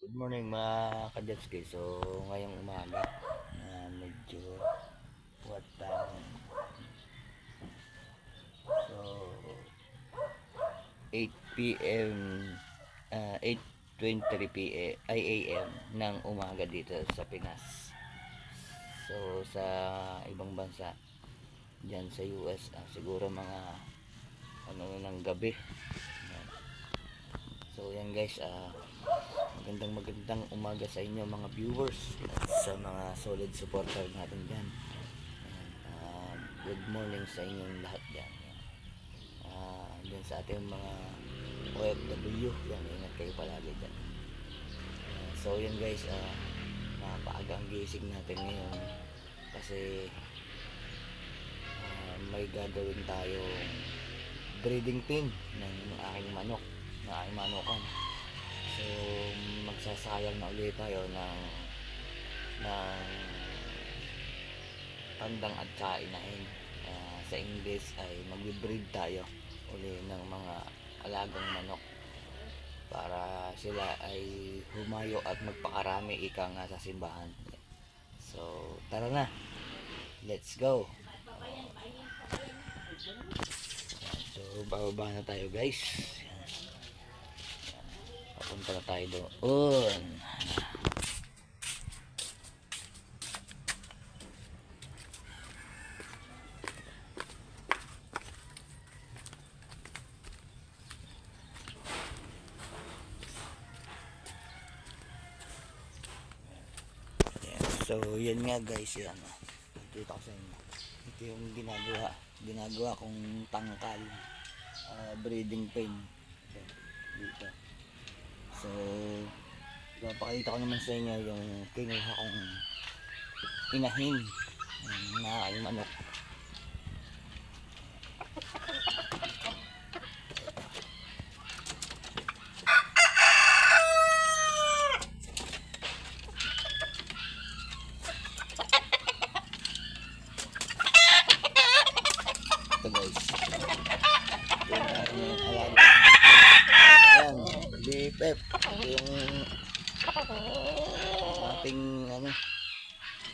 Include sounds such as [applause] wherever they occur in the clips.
Good morning mga kajetski. So ngayong umaga na medyo what time? So 8 p.m. ah, 8.23 p.m. ay a.m. ng umaga dito sa Pinas. So sa ibang bansa diyan sa US ah, siguro mga ano ng gabi. So yan guys ah magandang magandang umaga sa inyo mga viewers at sa mga solid supporter natin dyan. Ah, good morning sa inyong lahat dyan. Uh, dyan sa ating mga OFW yan, ingat kayo palagi dyan. Ah, so yun guys uh, napaaga ang gising natin ngayon kasi ah, may gagawin tayong breeding pin ng aking manok ng aking manokan So, magsasayang na ulit tayo ng ng tandang at saka inahin. Ah, sa English ay magbe-breed tayo uli ng mga alagang manok para sila ay humayo at magpakarami ika nga sa simbahan. So, tara na. Let's go. So, bababa na tayo guys. Yan. Papunta na tayo doon. So, yan nga guys, yan. Dito ko sa inyo. Ito yung ginagawa. Ginagawa kong tangkal. ah, breeding pen. Ito, dito. So, papakita ko naman sa inyo yung kinuha kong inahin ng manok. Ito guys. Ito yung aking alaga. Ayan, BFF. Ito yung ating ano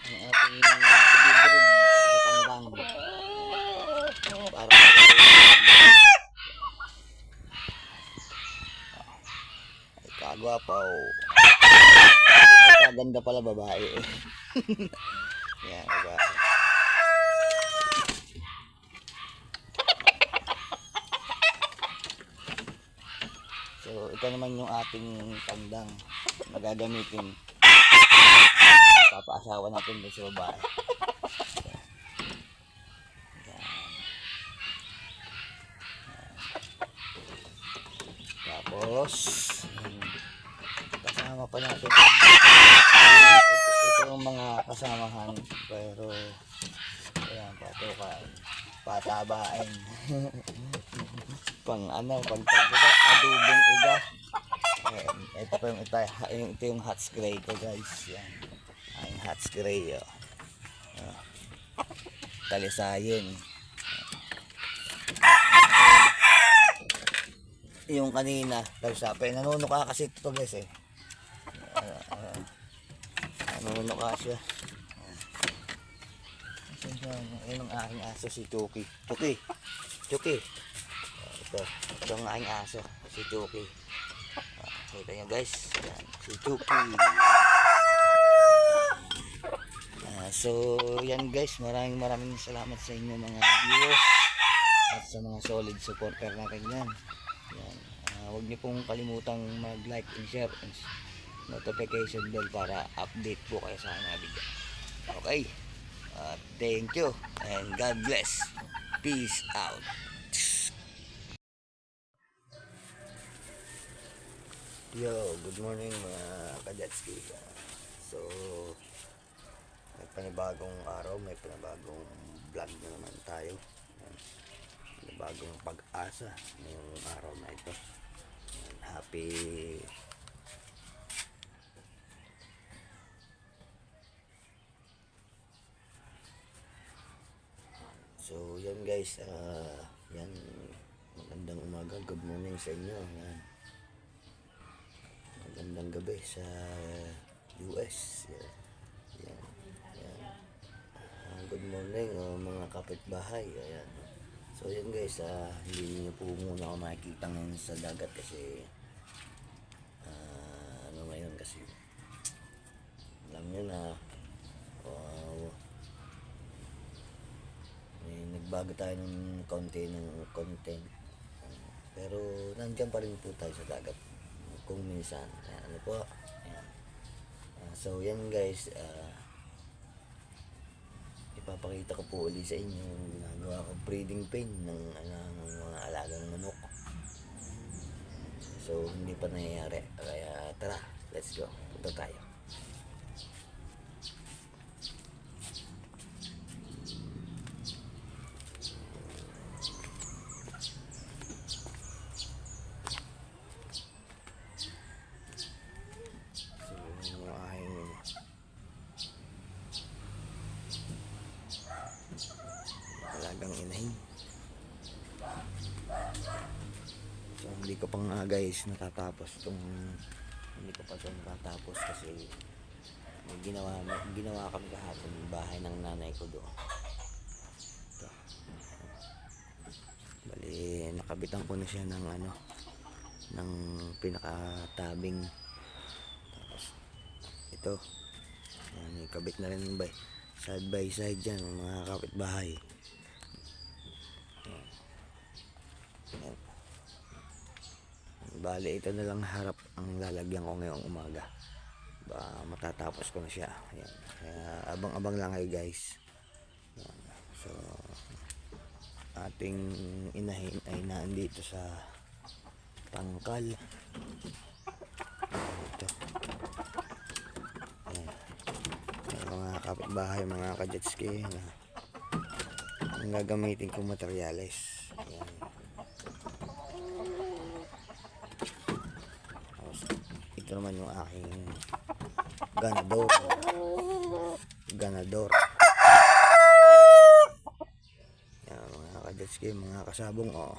ang ating ibibrid sa tandang para ay kagwapaw ay kaganda pala babae. [laughs] Yan babae So, ito naman yung ating tandang na gagamitin. Papaasawa natin doon sa babae. Tapos, kasama pa natin. Ito yung mga kasamahan. Pero, ayan, patukan. Patabain. [laughs] pang ano, pang pagbuka, adobong iga. Ayan, ito pa yung, ito, yung, ito yung hot spray ko guys. Yan. Ang hot spray. Oh. Oh. Talisayin. Yung kanina, talisape. Nanunuka kasi ito guys eh. Uh, nanunuka siya. Ayan ang aking aso si Chucky. Chucky. Chucky. Ito, ito ang aking aso, si Chucky. Ah, kita nyo guys, yan, si Chucky. Ah, so, yan guys, maraming maraming salamat sa inyo mga viewers at sa mga solid supporter natin yan. yan. Ah, huwag niyo pong kalimutang mag-like and share and notification bell para update po kayo sa mga video. Okay, Ah, thank you and God bless. Peace out. Yo, good morning mga kajetski. So, may panibagong araw, may panibagong vlog na naman tayo. Panibagong pag-asa ngayong araw na ito. Happy So, yan guys, ah, yan, magandang umaga, good morning sa inyo. Yan. Magandang gabi sa US. Yan. Yan. Yan. Ah, good morning oh, mga kapitbahay. Ayan. So yan guys, ah, hindi niyo po muna ako makikita ngayon sa dagat kasi ah, ano ngayon kasi alam niyo na wow, may nagbago tayo ng konti ng content pero nandiyan pa rin po tayo sa dagat kung minsan. Ayan, ano po Ayan. Ah, so yan guys ah, ipapakita ko po ulit sa inyo yung ginagawa ko. Breeding pen ng, ano, ng mga alagang manok. So hindi pa nangyayari. Kaya tara let's go. Punta tayo hindi ko pa nga guys natatapos itong hindi ko pa ito natatapos kasi may ginawa, may ginawa kami kahapon yung bahay ng nanay ko doon. Ito. Bali, nakabitan ko na siya ng ano ng pinakatabing tapos ito yan, kabit na rin ba side by side dyan mga kapitbahay Yan. Yan. Bali ito na lang harap ang lalagyan ko ngayong umaga ba matatapos ko na siya Yan. kaya abang abang lang kayo guys Yan. so ating inahin ay nandito sa tangkal ito Ayan. Ayan, mga kapitbahay mga kajetski na ang gagamitin kong materyales Ayan. Tapos, ito naman yung aking ganador ganador Ayan, mga kajetski mga kasabong oh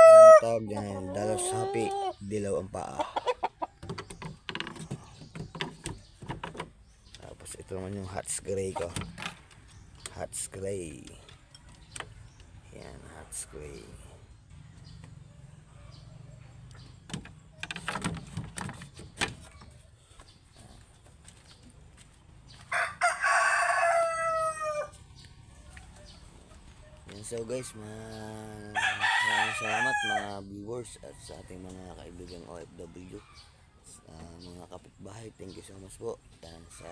Ang tawag dyan, dalos happy, dilaw ang paa. Tapos ito naman yung hats gray ko. Hats gray. Yan, hats gray. Yan, so guys, ma- maraming salamat mga viewers at sa ating mga kaibigang OFW. Sa mga kapitbahay, thank you so much po. Dan sa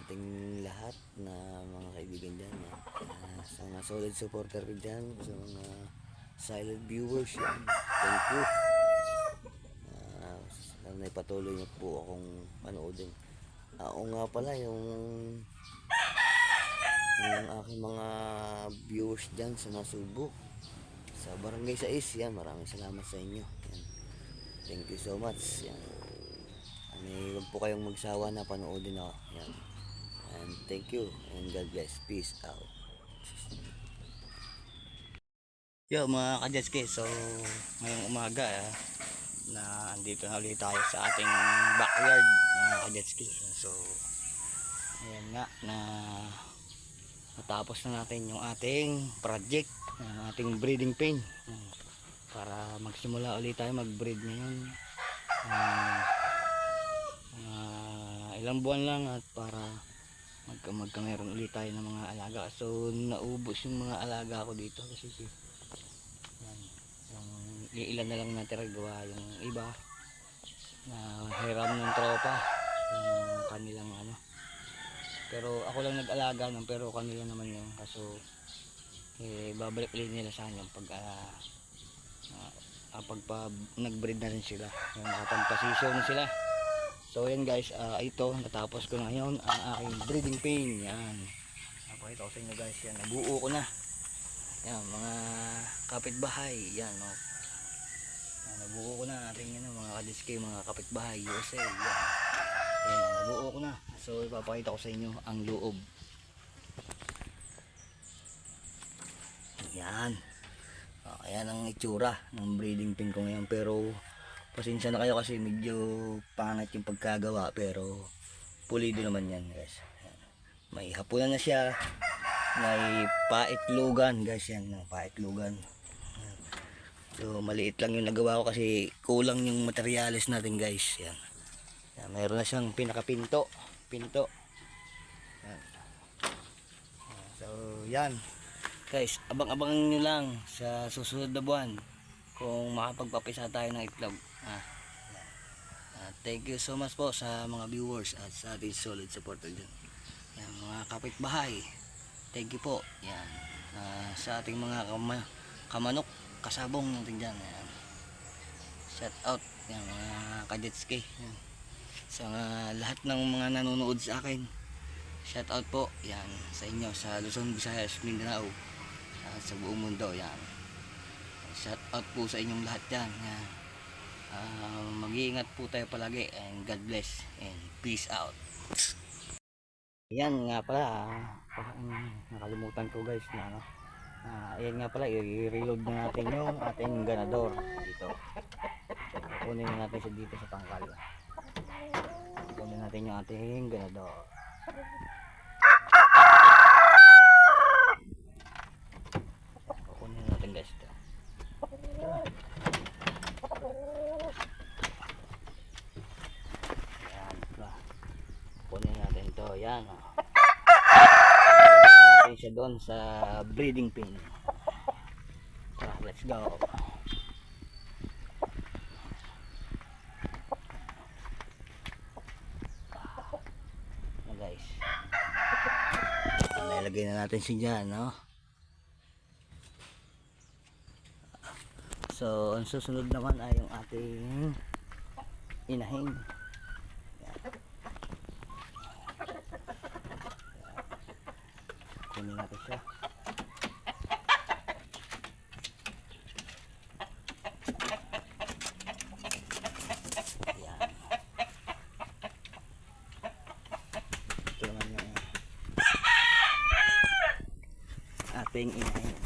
ating lahat na mga kaibigan dyan. Yan. Ah, sa mga solid supporter ko dyan, sa mga silent viewers yan. Thank you. Uh, sana ipatuloy niyo po akong panoodin. Ah, Oo nga pala, yung yung aking mga viewers dyan sa Nasubo sa Barangay Sais yan maraming salamat sa inyo. Yan. thank you so much. Yan. Ano, huwag po kayong magsawa na panoodin ako. Yan. And thank you and God bless. Peace out. Yo mga kajetski, so ngayong umaga ah, na andito na ulit tayo sa ating backyard mga kajetski. So ayan nga na natapos na natin yung ating project, ang ating breeding pen. Para magsimula ulit tayo mag-breed ngayon. Ah, ah, ilang buwan lang at para magka magka meron ulit tayo ng mga alaga. So naubos yung mga alaga ko dito kasi yan. Yung ilan na lang natira gawa yung iba na hiram ng tropa yung kanilang ano. Pero ako lang nag-alaga nun pero kanila naman yun kaso eh, babalik ulit nila sa akin pag ah, ah, ah, pag pa, nag-breed na rin sila yung nakapagpasisyo na sila so yan guys ah, ito natapos ko ngayon ang aking breeding pain yan napakita ko sa inyo guys yan nabuo ko na yan, mga kapitbahay. Yan, no. Yan, nabuo ko na ating ano, mga kadiske, mga kapitbahay, USA. Yan. Yan, nabuo ko na. So, ipapakita ko sa inyo ang loob. Yan. Yan. Oh, ayan ang itsura ng breeding pin ko ngayon. Pero, pasensya na kayo kasi medyo pangit yung pagkagawa. Pero, pulido naman yan guys. May hapunan na siya. May paitlugan guys yan. no, Paitlugan. Yan. So, maliit lang yung nagawa ko kasi kulang yung materials natin guys. Yan. Yan, mayroon na siyang pinakapinto. Pinto. Yan. So, yan. Guys, abang-abangan nyo lang sa susunod na buwan kung makapagpapisa tayo ng itlog. Ah. Ah, thank you so much po sa mga viewers at sa ating solid supporter dyan. Yan, mga kapitbahay. Thank you po. Yan. Ah, sa ating mga kama, kamanok, kasabong natin dyan. Yan. Shout out. Yan, mga kajetski. Yan. Sa mga, lahat ng mga nanonood sa akin. Shout out po. Yan. Sa inyo. Sa Luzon, Visayas, Mindanao. at sa buong mundo. Yan. Shout out po sa inyong lahat yan. Ah, mag-iingat po tayo palagi and God bless and peace out. Yan nga pala, ah, nakalimutan ko guys na ano. Ah, ayan nga pala, i-reload na natin yung ating ganador dito. Kunin na natin siya dito sa tangkal. Natin yung ating ganador. Kunin natin guys ito. Yan, ba. Kunin natin to. Yan. Oh. Kunin natin siya doon sa breeding pin. Tara, let's go. Yan guys. Nalagay na natin siya no? So, ang susunod naman ay yung ating inahin. Kunin natin siya. Yan. Ito naman yung ating inahin.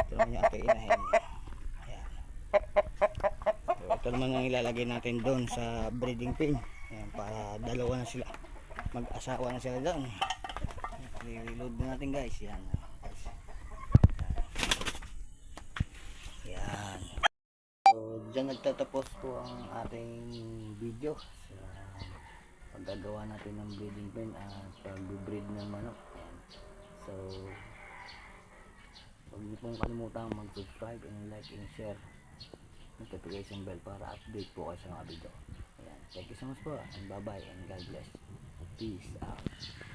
Ito naman yung ating inahin. Ayan. So, ito naman ang ilalagay natin doon sa breeding pin. Ayan, para dalawa na sila. Mag-asawa na sila doon. I-reload na natin guys. Yan. Guys. Yan. So, dyan nagtatapos po ang ating video sa paggagawa natin ng breeding pen at pag-breed ng manok. Yan. So, huwag niyo pong kalimutan mag-subscribe and like and share notification bell para update po kayo sa mga video. Ayan. Thank you so much po and bye bye and God bless. Peace out.